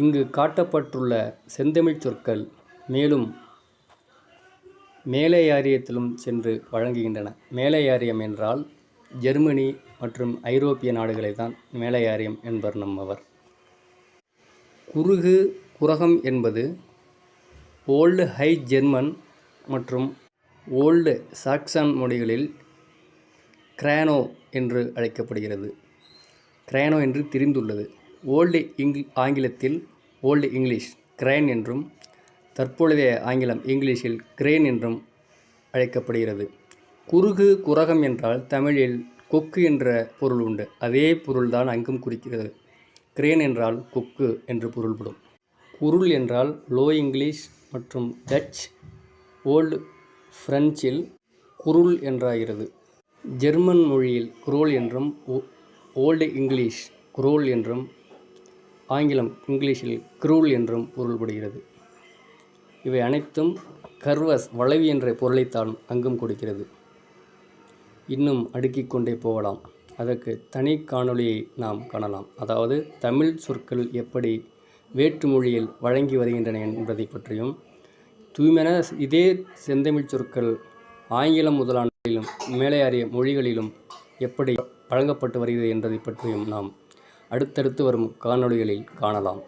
இங்கு காட்டப்பட்டுள்ள செந்தமிழ்ச் சொற்கள் மேலும் மேலையாரியத்திலும் சென்று வழங்குகின்றன. மேலையாரியம் என்றால் ஜெர்மனி மற்றும் ஐரோப்பிய நாடுகளை தான் மேலையாரியம் என்பர் நம்மவர் குருகு குரகம் என்பது ஓல்டு ஹை ஜெர்மன் மற்றும் ஓல்டு சாக்சன் மொழிகளில் கிரானோ என்று அழைக்கப்படுகிறது. கிரானோ என்று திரிந்துள்ளது. ஓல்டு இங் ஆங்கிலத்தில் ஓல்டு இங்கிலீஷ் கிரேன் என்றும் தற்பொழுதைய ஆங்கிலம் இங்கிலீஷில் கிரேன் என்றும் அழைக்கப்படுகிறது. குறுகு குரகம் என்றால் தமிழில் கொக்கு என்ற பொருள் உண்டு. அதே பொருள்தான் அங்கும் குறிக்கிறது. கிரேன் என்றால் கொக்கு என்று பொருள்படும். குருள் என்றால் லோ இங்கிலீஷ் மற்றும் டச் ஓல்டு பிரெஞ்சில் குருள் என்றாகிறது. ஜெர்மன் மொழியில் குரோல் என்றும் ஓ- ஓல்டு இங்கிலீஷ் குரோல் என்றும் ஆங்கிலம் இங்கிலீஷில் க்ரூல் என்றும் பொருள்படுகிறது. இவை அனைத்தும் கர்வஸ் வளைவு என்ற பொருளைத்தான் அங்கும் கொடுக்கிறது. இன்னும் அடுக்கிக் கொண்டே போகலாம். அதற்கு தனி காணொளியை நாம் காணலாம். அதாவது தமிழ் சொற்கள் எப்படி வேற்று மொழியில் வழங்கி வருகின்றன என்பதை பற்றியும் தூய்மையான இதே செந்தமிழ் சொற்கள் ஆங்கிலம் முதலாளையிலும் மேலே அறிய மொழிகளிலும் எப்படி வழங்கப்பட்டு வருகிறது என்பதை பற்றியும் நாம் அடுத்தடுத்து வரும் காணொளிகளில் காணலாம்.